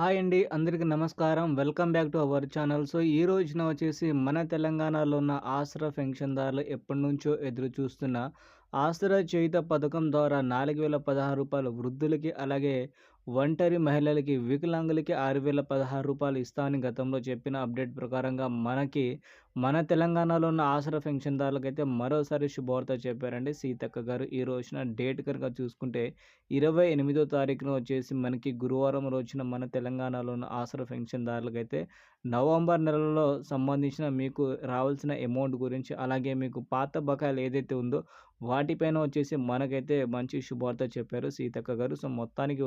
Hi అండి అందరికీ నమస్కారం. Welcome back to our channel. So ఈ రోజున వచ్చేసి మన తెలంగాణలో ఉన్న ఆసరా పెన్షన్దారులు ఎప్పటి నుంచో ఎదురు చూస్తున్న ఆసరా చేయుత పథకం ద్వారా నాలుగు వేల పదహారు రూపాయలు వృద్ధులకి అలాగే ఒంటరి మహిళలకి వికలాంగులకి ఆరు వేల పదహారు రూపాయలు ఇస్తామని గతంలో చెప్పిన అప్డేట్ ప్రకారంగా మనకి మన తెలంగాణలో ఉన్న ఆసరా పెన్షన్దారులకైతే మరోసారి శుభవార్త చెప్పారండి సీతక్క గారు. ఈ రోజున డేట్ కనుక చూసుకుంటే ఇరవై ఎనిమిదో తారీఖున వచ్చేసి మనకి గురువారం రోజున మన తెలంగాణలో ఉన్న ఆసరా పెన్షన్దారులకైతే నవంబర్ నెలలో సంబంధించిన మీకు రావాల్సిన అమౌంట్ గురించి అలాగే మీకు పాత బకాయిలు ఏదైతే ఉందో వాటిపైన వచ్చేసి మనకైతే మంచి శుభార్త చెప్పారు సీతక్క గారు. సో మొత్తానికి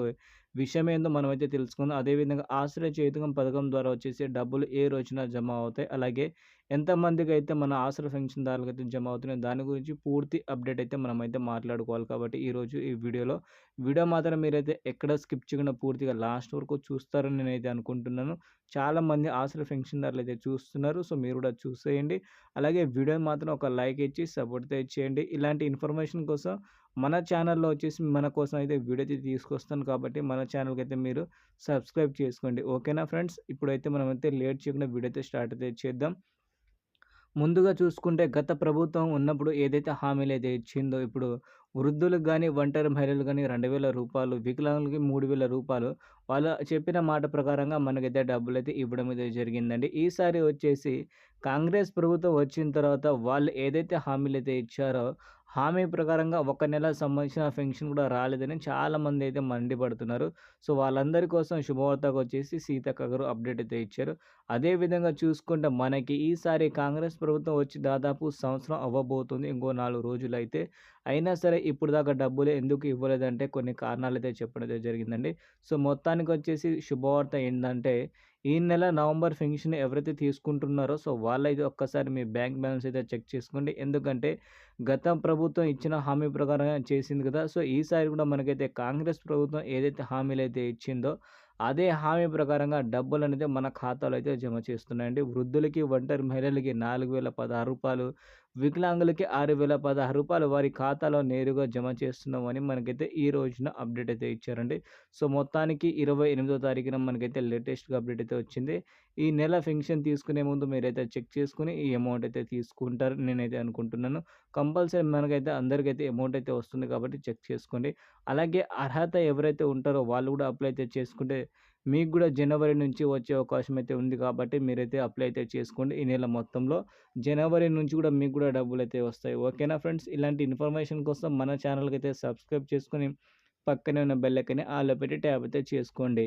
విషయం ఏందో మనమైతే తెలుసుకుందాం. అదేవిధంగా ఆశ్రయ చేతకం పథకం ద్వారా వచ్చేసి డబ్బులు ఏ రోజున జమ అవుతాయి అలాగే ఎంతమందికి అయితే మన ఆశ్రయ పెన్షన్దారులకు అయితే జమ అవుతున్నాయి దాని గురించి పూర్తి అప్డేట్ అయితే మనమైతే మాట్లాడుకోవాలి. కాబట్టి ఈరోజు ఈ వీడియోలో వీడియో మాత్రం మీరైతే ఎక్కడ స్కిప్ చేయకుండా పూర్తిగా లాస్ట్ వరకు చూస్తారని నేనైతే అనుకుంటున్నాను. చాలామంది ఆసరా పెన్షన్దారులు అయితే చూస్తున్నారు. సో మీరు కూడా చూసేయండి. అలాగే వీడియో మాత్రం ఒక లైక్ ఇచ్చి సపోర్ట్ అయితే చేయండి. ఇలాంటి ఇన్ఫర్మేషన్ కోసం మన ఛానల్లో వచ్చేసి మన కోసం అయితే వీడియో అయితే తీసుకొస్తాను కాబట్టి మన ఛానల్కి అయితే మీరు సబ్స్క్రైబ్ చేసుకోండి. ఓకేనా ఫ్రెండ్స్? ఇప్పుడైతే మనమైతే లేట్ చేయకుండా వీడియో అయితే స్టార్ట్ అయితే చేద్దాం. ముందుగా చూసుకుంటే గత ప్రభుత్వం ఉన్నప్పుడు ఏదైతే హామీలు అయితే ఇచ్చిందో ఇప్పుడు వృద్ధులకు కానీ ఒంటరి మహిళలు కానీ రెండు వేల రూపాయలు వికలాంగులకి మూడు వేల రూపాయలు వాళ్ళు చెప్పిన మాట ప్రకారంగా మనకైతే డబ్బులు అయితే ఇవ్వడం అయితే జరిగిందండి. ఈసారి వచ్చేసి కాంగ్రెస్ ప్రభుత్వం వచ్చిన తర్వాత వాళ్ళు ఏదైతే హామీలు అయితే ఇచ్చారో హామీ ప్రకారంగా ఒక నెల సంబంధించిన పెన్షన్ కూడా రాలేదని చాలామంది అయితే మండిపడుతున్నారు. సో వాళ్ళందరి కోసం శుభవార్తకు వచ్చేసి సీతక్క గారు అప్డేట్ అయితే ఇచ్చారు. అదేవిధంగా చూసుకుంటే మనకి ఈసారి కాంగ్రెస్ ప్రభుత్వం వచ్చి దాదాపు సంవత్సరం అవ్వబోతుంది ఇంకో నాలుగు రోజులు అయితే అయినా సరే ఇప్పుడు దాకా డబ్బులు ఎందుకు ఇవ్వలేదంటే కొన్ని కారణాలు అయితే చెప్పడం జరిగిందండి. సో మొత్తానికి వచ్చేసి శుభవార్త ఏంటంటే ఈ నెల నవంబర్ పెన్షన్ ఎవరైతే తీసుకుంటున్నారో సో వాళ్ళైతే ఒక్కసారి మీ బ్యాంక్ బ్యాలెన్స్ అయితే చెక్ చేసుకోండి. ఎందుకంటే గత ప్రభుత్వం ఇచ్చిన హామీ ప్రకారం చేసింది కదా సో ఈసారి కూడా మనకైతే కాంగ్రెస్ ప్రభుత్వం ఏదైతే హామీలు అయితే ఇచ్చిందో అదే హామీ ప్రకారంగా డబ్బులు అనేది మన ఖాతాలో అయితే జమ చేస్తున్నాయండి. వృద్ధులకి ఒంటరి మహిళలకి నాలుగు వేల పదహారు రూపాయలు వికలాంగులకి ఆరు వేల పదహారు రూపాయలు వారి ఖాతాలో నేరుగా జమ చేస్తున్నామని మనకైతే ఈ రోజున అప్డేట్ అయితే ఇచ్చారండి. సో మొత్తానికి ఇరవై ఎనిమిదో తారీఖున మనకైతే లేటెస్ట్గా అప్డేట్ అయితే వచ్చింది. ఈ నెల పెన్షన్ తీసుకునే ముందు మీరైతే చెక్ చేసుకుని ఈ అమౌంట్ అయితే తీసుకుంటారు నేనైతే అనుకుంటున్నాను. కంపల్సరీ మనకైతే అందరికైతే అమౌంట్ అయితే వస్తుంది కాబట్టి చెక్ చేసుకోండి. అలాగే అర్హత ఎవరైతే ఉంటారో వాళ్ళు కూడా అప్లై అయితే చేసుకుంటే మీకు కూడా జనవరి నుంచి వచ్చే అవకాశం అయితే ఉంది కాబట్టి మీరైతే అప్లై అయితే చేసుకోండి ఈ నెల మొత్తంలో. జనవరి నుంచి కూడా మీకు కూడా డబ్బులు అయితే వస్తాయి. ఓకేనా ఫ్రెండ్స్? ఇలాంటి ఇన్ఫర్మేషన్ కోసం మన ఛానల్కి అయితే సబ్స్క్రైబ్ చేసుకొని పక్కనే ఉన్న బెల్లకని ఆలో పెట్టి ట్యాప్ అయితే చేసుకోండి.